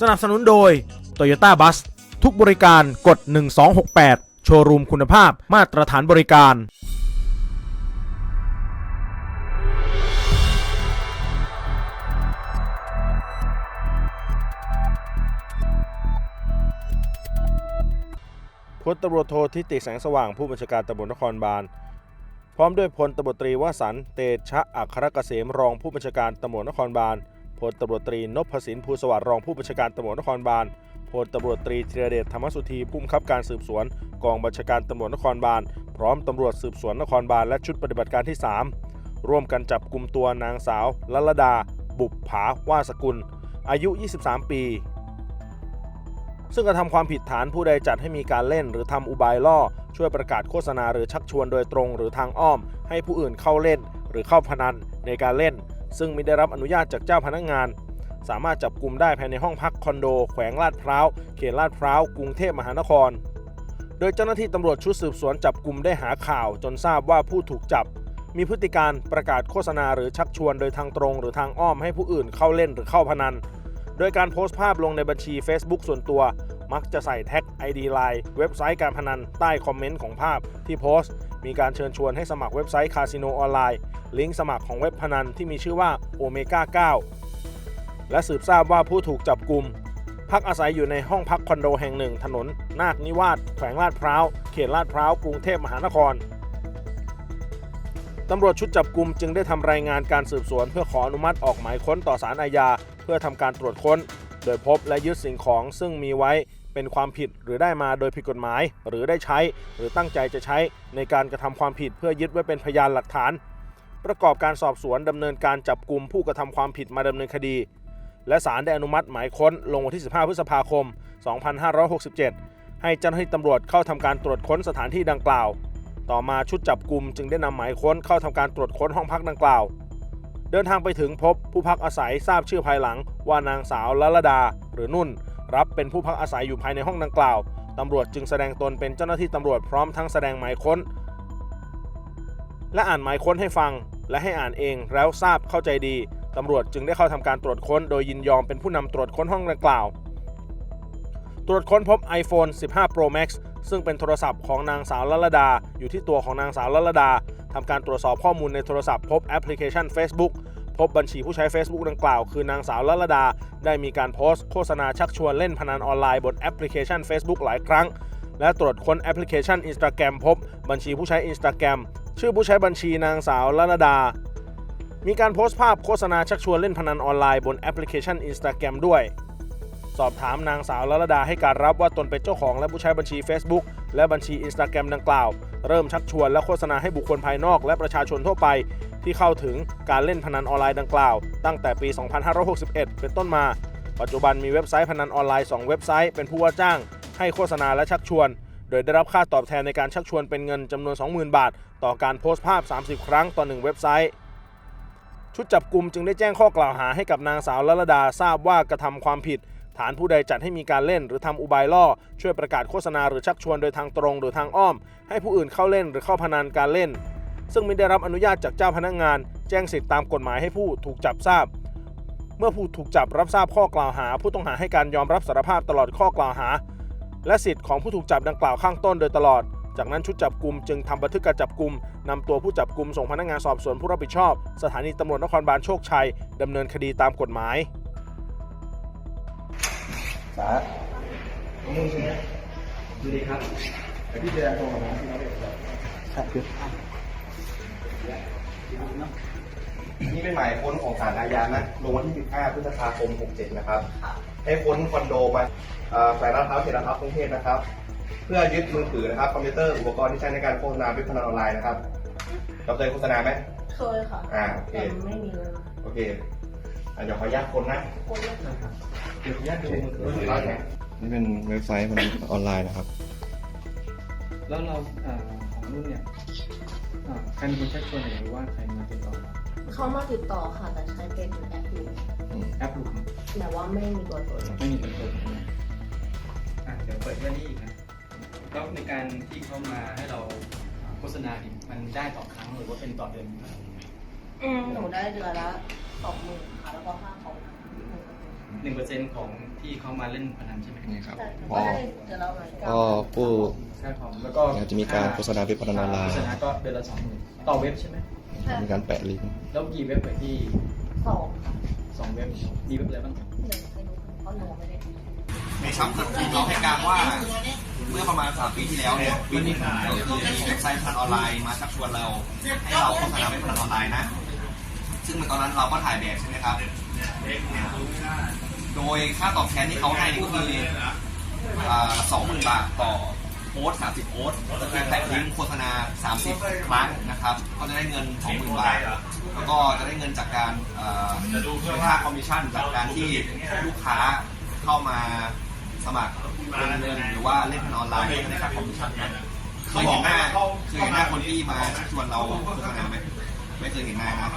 สนับสนุนโดย Toyota Bus ทุกบริการกด 1268 โชว์รูมคุณภาพมาตรฐานบริการ พลตำรวจโททิติแสงสว่างผู้บัญชาการตำรวจนครบาล พร้อมด้วยพลตำรวจตรีวสันต์เตชะอัครเกษมรองผู้บัญชาการตำรวจนครบาล พลตำรวจตรีนพสินภูสวัสดิ์รองผู้บัญชาการตำรวจนครบาลพลตำรวจตรีธีรเดชธรรมสุธีผู้บังคับการสืบสวน กองบัญชาการตำรวจนครบาลพร้อมตำรวจสืบสวนนครบาลและชุดปฏิบัติการที่ 3 ร่วมกันจับกลุ่มตัวนางสาวลลดา บุปผาวาสกุล อายุ 23 ปี ซึ่งกระทำความผิดฐานผู้ใดจัดให้มีการเล่น หรือทำอุบายล่อ ช่วยประกาศโฆษณาหรือชักชวนโดยตรง หรือทางอ้อม ให้ผู้อื่นเข้าเล่น หรือเข้าพนันในการเล่น ซึ่งไม่ได้รับอนุญาตจากเจ้าพนักงาน สามารถจับกลุ่มได้ภายในห้องพักคอนโด แขวงลาดพร้าวเขตลาดพร้าวกรุงเทพมหานคร โดยเจ้าหน้าที่ตำรวจชุดสืบสวนจับกลุ่มได้หาข่าว จนทราบว่าผู้ถูกจับ มีพฤติการประกาศโฆษณาหรือชักชวนโดยทางตรงหรือทางอ้อมให้ผู้อื่นเข้าเล่นหรือเข้าพนัน โดยการโพสต์ภาพลงในบัญชี Facebook ส่วนตัว มักจะใส่แท็ก ID Line เว็บไซต์การพนันใต้คอมเมนต์ของภาพที่โพสต์ มีการเชิญชวนให้สมัครเว็บไซต์คาสิโนออนไลน์ลิงก์สมัครของเว็บพนันที่มีชื่อว่า Omega 9 และสืบทราบว่าผู้ถูกจับกลุ่มพักอาศัยอยู่ในห้องพักคอนโดแห่งหนึ่ง ถนน นาคนิวาสแขวงลาดพร้าว เขตลาดพร้าว กรุงเทพมหานคร ตำรวจชุดจับกลุ่มจึงได้ทำรายงานการสืบสวน เพื่อขออนุมัติออกหมายค้นต่อสารอาญา เพื่อทำการตรวจค้น โดยพบและยึดสิ่งของซึ่งมีไว้ เป็นความผิดหรือได้มาโดยผิดกฎหมาย หรือได้ใช้ หรือตั้งใจจะใช้ในการกระทำความผิดเพื่อยึดไว้เป็นพยานหลักฐาน ประกอบการสอบสวนดำเนินการจับกลุ่มผู้กระทำความผิดมาดำเนินคดี และศาลได้อนุมัติหมายค้นลงวันที่ 15 พฤษภาคม 2567 ให้เจ้าหน้าที่ตำรวจเข้าทำการตรวจค้นสถานที่ดังกล่าว ต่อมาชุดจับกลุ่มจึงได้นำหมายค้นเข้าทำการตรวจค้นห้องพักดังกล่าว เดินทางไปถึงพบผู้พักอาศัยทราบชื่อภายหลังว่านางสาวลลดาหรือนุ่น รับเป็นผู้พักอาศัยอยู่ภายในห้องดังกล่าวตำรวจจึงแสดงตนเป็นเจ้าหน้าที่ตำรวจพร้อมทั้งแสดงหมายค้น และอ่านหมายค้นให้ฟัง และให้อ่านเองแล้วทราบเข้าใจดีตำรวจจึงได้เข้าทำการตรวจค้น โดยยินยอมเป็นผู้นำตรวจค้นห้องดังกล่าว ตรวจค้นพบ iPhone 15 Pro Max ซึ่งเป็นโทรศัพท์ของนางสาวลลดา อยู่ที่ตัวของนางสาวลลดาทำการตรวจสอบข้อมูลในโทรศัพท์พบแอปพลิเคชัน Facebook พบบัญชีผู้ใช้ Facebook ดังกล่าว คือนางสาวลลดา ได้มีการโพสต์โฆษณาชักชวนเล่นพนันออนไลน์บนแอปพลิเคชัน Facebook หลายครั้ง และตรวจค้นแอปพลิเคชัน Instagram พบบัญชีผู้ใช้ Instagram ชื่อผู้ใช้บัญชีนางสาวลลดา มีการโพสต์ภาพโฆษณาชักชวนเล่นพนันออนไลน์บนแอปพลิเคชัน Instagram ด้วย สอบถามนางสาวลลดาให้การรับว่าตนเป็นเจ้าของและผู้ใช้บัญชี Facebook และบัญชี Instagram ดังกล่าว เริ่มชักชวนและโฆษณาให้บุคคลภายนอกและประชาชนทั่วไป ที่เข้าถึงการเล่นพนันออนไลน์ดังกล่าว ตั้งแต่ปี 2561 เป็นต้นมา ปัจจุบันมีเว็บไซต์พนันออนไลน์ 2 เว็บไซต์เป็นผู้ว่าจ้าง ให้โฆษณาและชักชวน โดยได้รับค่าตอบแทนในการชักชวนเป็นเงินจำนวน 20,000 บาท ต่อการโพสต์ภาพ 30 ครั้งต่อ 1 เว็บไซต์ชุดจับกลุ่มจึงได้แจ้งข้อกล่าวหาให้กับนางสาวลลดาทราบว่ากระทำความผิด ฐานผู้ใดจัดให้มีการเล่น หรือทำอุบายล่อ ช่วยประกาศโฆษณาหรือชักชวนโดยทางตรงหรือทางอ้อม ให้ผู้อื่นเข้าเล่นหรือเข้าพนันการเล่น ซึ่งไม่ได้รับอนุญาตจากเจ้าพนักงาน แจ้งสิทธิตามกฎหมายให้ผู้ถูกจับทราบ เมื่อผู้ถูกจับรับทราบข้อกล่าวหา ผู้ต้องหาให้การยอมรับสารภาพตลอดข้อกล่าวหา และสิทธิ์ของผู้ถูกจับดังกล่าวข้างต้นโดยตลอด จากนั้นชุดจับกลุ่มจึงทำบันทึกการจับกลุ่มนำตัวผู้จับกลุ่มส่งพนักงานสอบสวนผู้รับผิดชอบ สถานีตำรวจนครบาลโชคชัยดำเนินคดีตามกฎหมายสามึงใช่ไหมดูดีครับไอพี่แดงตรงกับน้องที่น้องเรียกครับครับ นี่เป็นหมายค้นของศาลอาญานะลงวันที่ 15 พฤษภาคม 67 นะครับ ให้ค้นคอนโดมาเอ่อแขวงลาดพร้าวเขตลาดพร้าวกรุงเทพนะครับ เพื่อยึดมือถือนะครับ คอมพิวเตอร์อุปกรณ์ที่ใช้ในการโฆษณาเว็บพนันออนไลน์นะครับเราเคยโฆษณาไหมเคยค่ะอ่าโอเคแต่ไม่มีเงินโอเคอะเดี๋ยวขออนุญาตคนนะคนละค่ะเดี๋ยวขออนุญาตดูมือถือได้ไหมนี่เป็นเว็บไซต์พนันออนไลน์นะครับ แล้วเราเอ่อของนุ่นเนี่ยเอ่อ ใครเป็นคนชักชวนหรือว่าใครมาติดต่อมาเขามาติดต่อค่ะ แต่ใช้เป็นแอปอยู่แอปหลุมแต่ว่าไม่มีตัวตนไม่มีตัวตนใช่ไหมอะเดี๋ยวเปิดเรื่องนี้อีกนะแล้วในการที่เขามาให้เราโฆษณาเนี่ยมันได้ต่อครั้งหรือว่าเป็นต่อเดือนอืมหนูได้เดือนละสองหมื่นค่ะแล้วก็ค่าของ หนึ่งหนึ่งเปอร์เซ็นต์ของที่เขามาเล่นพนันใช่ไหมนี่ครับแต่พอก็ได้เดี๋ยวเราเหมือนกันก็ผู้ค่าคอมแล้วก็เดี๋ยวจะมีการโฆษณาเว็บพนันออนไลน์ โฆษณาก็เดือนละสองหมื่นต่อเว็บใช่ไหมใช่มีการแปะลิงก์แล้วกี่เว็บไปที่สองค่ะสองเว็บมีเว็บอะไรบ้างหนึ่งไม่รู้เพราะหนูไม่ได้ดูในครับคือเราให้การว่า เมื่อประมาณสามปีที่แล้วเนี่ยปีนี้ก็คือมีเว็บไซต์พนันออนไลน์มาชักชวนเรา ให้เราโฆษณาเว็บพนันออนไลน์นะ ซึ่งในตอนนั้นเราก็ถ่ายแบบใช่ไหมครับ โดยค่าตอบแทนที่เขาให้นี่ก็คือสองหมื่นบาทต่อโพสสามสิบโพสต์ก็คือแท็กลิงก์โฆษณา30ครั้งนะครับ ก็จะได้เงิน20,000บาท แล้วก็จะได้เงินจากการเอ่อค่าคอมมิชชั่นจากการที่ลูกค้าเข้ามาสมัครเงินหรือว่าเล่นพนันออนไลน์ก็จะได้ค่าคอมมิชชั่นนะเคยเห็นหน้าเคยเห็นหน้าคนที่มาชักชวนเราโฆษณาไหมไม่เคยเห็นหน้านะ